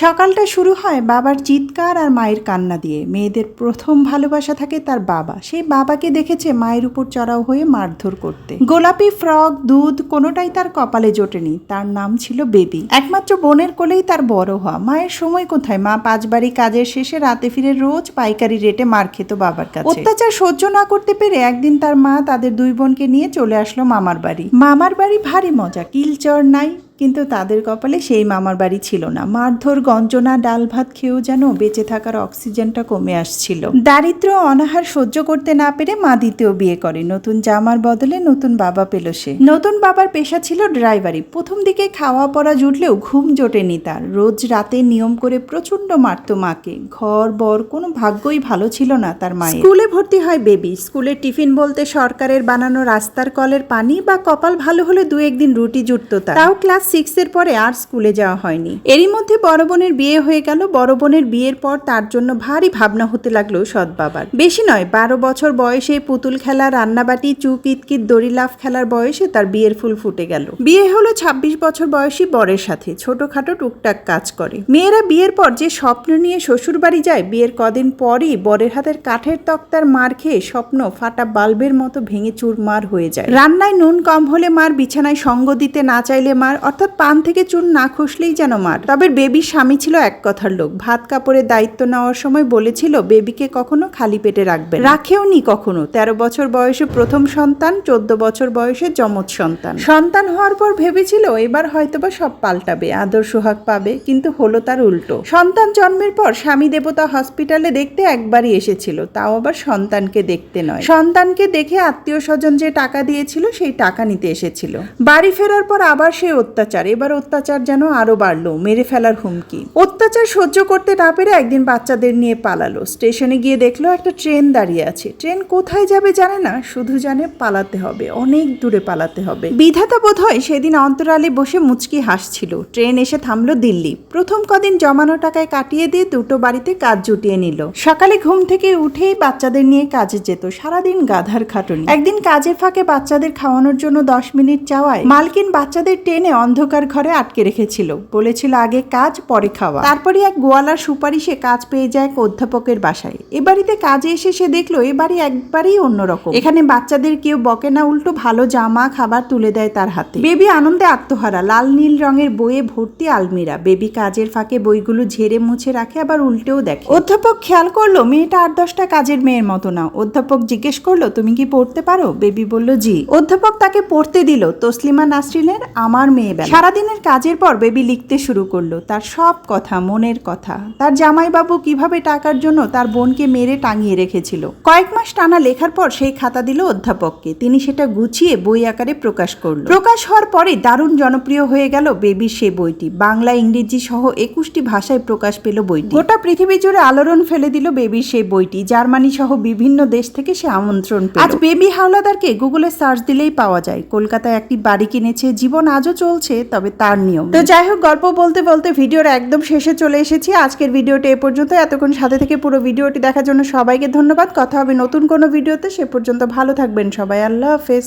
সকালটা শুরু হয় বাবার চিৎকার আর মায়ের কান্না দিয়ে। মেয়েদের প্রথম ভালোবাসা থাকে তার বাবা। সেই বাবাকে দেখেছে মায়ের উপর চড়াও হয়ে মারধর করতে। গোলাপি ফ্রক, দুধ, কোনোটাই তার কপালে জোটেনি। তার নাম ছিল বেবি। একমাত্র বোনের কোলেই তার বড় হওয়া। মায়ের সময় কোথায়? মা পাঁচবাড়ি কাজের শেষে রাতে ফিরে রোজ পাইকারি রেটে মার খেত বাবার কাছে। অত্যাচার সহ্য না করতে পেরে একদিন তার মা তাদের দুই বোনকে নিয়ে চলে আসলো মামার বাড়ি। মামার বাড়ি ভারী মজা। কিলচর নাই কিন্তু তাদের কপালে সেই মামার বাড়ি ছিল না। মারধর গঞ্জনা ডাল ভাত খেয়েও যেন বেঁচে থাকার অক্সিজেনটা কমে আসছিল। দারিদ্র অনাহার সহ্য করতে না পেরে মা দ্বিতীয় বিয়ে করে। নতুন জামার বদলে নতুন বাবা পেল সে। নতুন বাবার পেশা ছিল ড্রাইভারি। প্রথম দিকে খাওয়া পড়া জুটলেও ঘুম জোটেনি তার। রোজ রাতে নিয়ম করে প্রচণ্ড মারতো মাকে। ঘর বর কোনো ভাগ্যই ভালো ছিল না তার মায়ের। স্কুলে ভর্তি হয় বেবি। স্কুলের টিফিন বলতে সরকারের বানানো রাস্তার কলের পানি বা কপাল ভালো হলে দু একদিন রুটি জুটতো তাও ক্লাস সিক্স এর পরে আর স্কুলে যাওয়া হয়নি। এরই মধ্যে বড় বোনের বিয়ে হয়ে গেল। বড় বোনের বিয়ের পর তার জন্য ভারী ভাবনা হতে লাগল সৎ বাবার বেশি নয়, বারো বছর বয়সে পুতুল খেলা, রান্নাবাটি চু কিতকিত দড়ি লাফ খেলার বয়সে তার বিয়ের ফুল ফুটে গেল। বিয়ে হলো ছাব্বিশ বছর বয়সী বরের সাথে। ছোটখাটো টুকটাক কাজ করে। মেয়েরা বিয়ের পর যে স্বপ্ন নিয়ে শ্বশুর বাড়ি যায়, বিয়ের কদিন পরই বরের হাতের কাঠের তক্তার মার খেয়ে স্বপ্ন ফাটা বাল্বের মতো ভেঙে চুরমার হয়ে যায়। রান্নায় নুন কম হলে মার, বিছানায় সঙ্গ দিতে না চাইলে মার অর্থাৎ পান থেকে চুন না খসলেই যেন মার। তবে বেবির স্বামী ছিল এক কথার লোক। ভাত কাপড়ের দায়িত্ব নেওয়ার সময় বলেছিল, বেবিকে কখনো খালি পেটে রাখবে রাখেও নি কখনো। তেরো বছর বয়সে প্রথম সন্তান, চোদ্দ বছর বয়সে যমজ সন্তান। সন্তান হওয়ার পর ভেবেছিল, এবার হয়তোবা সব পাল্টাবে, আদর সোহাগ পাবে। কিন্তু হলো তার উল্টো। সন্তান জন্মের পর স্বামী দেবতা হসপিটালে দেখতে একবারই এসেছিল। তাও আবার সন্তানকে দেখতে নয়। সন্তানকে দেখে আত্মীয় স্বজন যে টাকা দিয়েছিল, সেই টাকা নিতে এসেছিল। বাড়ি ফেরার পর আবার সেই অত্যাচার এবার অত্যাচার যেন আরও বাড়লো, মেরে ফেলার হুমকি। অত্যাচার সহ্য করতে না পেরে একদিন বাচ্চাদের নিয়ে পালালো। স্টেশনে গিয়ে দেখল একটা ট্রেন দাঁড়িয়ে আছে। ট্রেন কোথায় যাবে জানে না, শুধু জানে পালাতে হবে, অনেক দূরে পালাতে হবে। বিধাতা বোধ হয় সেদিন অন্তরালে বসে মুচকি হাসছিল। ট্রেন এসে থামলো দিল্লি। প্রথম কদিন জমানো টাকায় কাটিয়ে দিয়ে দুটো বাড়িতে কাজ জুটিয়ে নিল। সকালে ঘুম থেকে উঠেই বাচ্চাদের নিয়ে কাজে যেত। সারাদিন গাধার খাটুনি। একদিন কাজের ফাঁকে বাচ্চাদের খাওয়ানোর জন্য দশ মিনিট চাওয়ায় মালকিন বাচ্চাদের টেনে অন্ধকার ঘরে আটকে রেখেছিল। বলেছিল, আগে কাজ, পরে খাওয়া। তারপরে এক গোয়ালার সুপারিশে কাজ পেয়ে যায় এক অধ্যাপকের বাসায়। এ বাড়িতে কাজে এসে সে দেখল, এ বাড়ি একবারেই অন্যরকম। এখানে বাচ্চাদের কেউ বকে না, উল্টো ভালো জামা, খাবার তুলে দেয় তার হাতে। বেবি আনন্দে আত্মহারা, লাল, নীল রঙের বইয়ে ভর্তি আলমিরা। বেবি কাজের ফাঁকে বইগুলো ঝেড়ে মুছে রাখে, আবার উল্টেও দেখে। অধ্যাপক খেয়াল করল, মেয়েটা আট দশটা কাজের মেয়ের মতো না। অধ্যাপক জিজ্ঞেস করল, তুমি কি পড়তে পারো? বেবি বলল, জি। অধ্যাপক তাকে পড়তে দিল, তসলিমা নাসরিনের আমার মেয়ে বেলা সারাদিনের কাজের পর বেবি লিখতে শুরু করল। তার সব কথা, মনের কথা। তার জামাইবাবু কীভাবে টাকার জন্য তার বোনকে মেরে টাঙিয়ে রেখেছিল। কয়েক মাস টানা লেখার পর সেই খাতা দিল অধ্যাপককে। তিনি সেটা গুছিয়ে বই আকারে প্রকাশ করল। প্রকাশ হওয়ার পরে দারুণ জনপ্রিয় হয়ে গেল বেবির সে বইটি। বাংলা, ইংরেজি সহ একুশটি ভাষায় প্রকাশ পেল বইটি। গোটা পৃথিবী জুড়ে আলোড়ন ফেলে দিল বেবির সেই বইটি। জার্মানি সহ বিভিন্ন দেশ থেকে সে আমন্ত্রণ আজ বেবি হাওলাদারকে গুগলে সার্চ দিলেই পাওয়া যায়। কলকাতায় একটি বাড়ি কিনেছে। জীবন আজও চলছে। তবে তার নিয়ম তো যাই হোক গল্প বলতে বলতে ভিডিওর একদম শেষে চলে এসেছি। আজকের ভিডিওটি এ পর্যন্ত। এতক্ষণ সাথে থেকে পুরো ভিডিওটি দেখার জন্য সবাইকে ধন্যবাদ। কথা হবে নতুন কোনো ভিডিওতে। সে পর্যন্ত ভালো থাকবেন সবাই। আল্লাহ হাফেজ।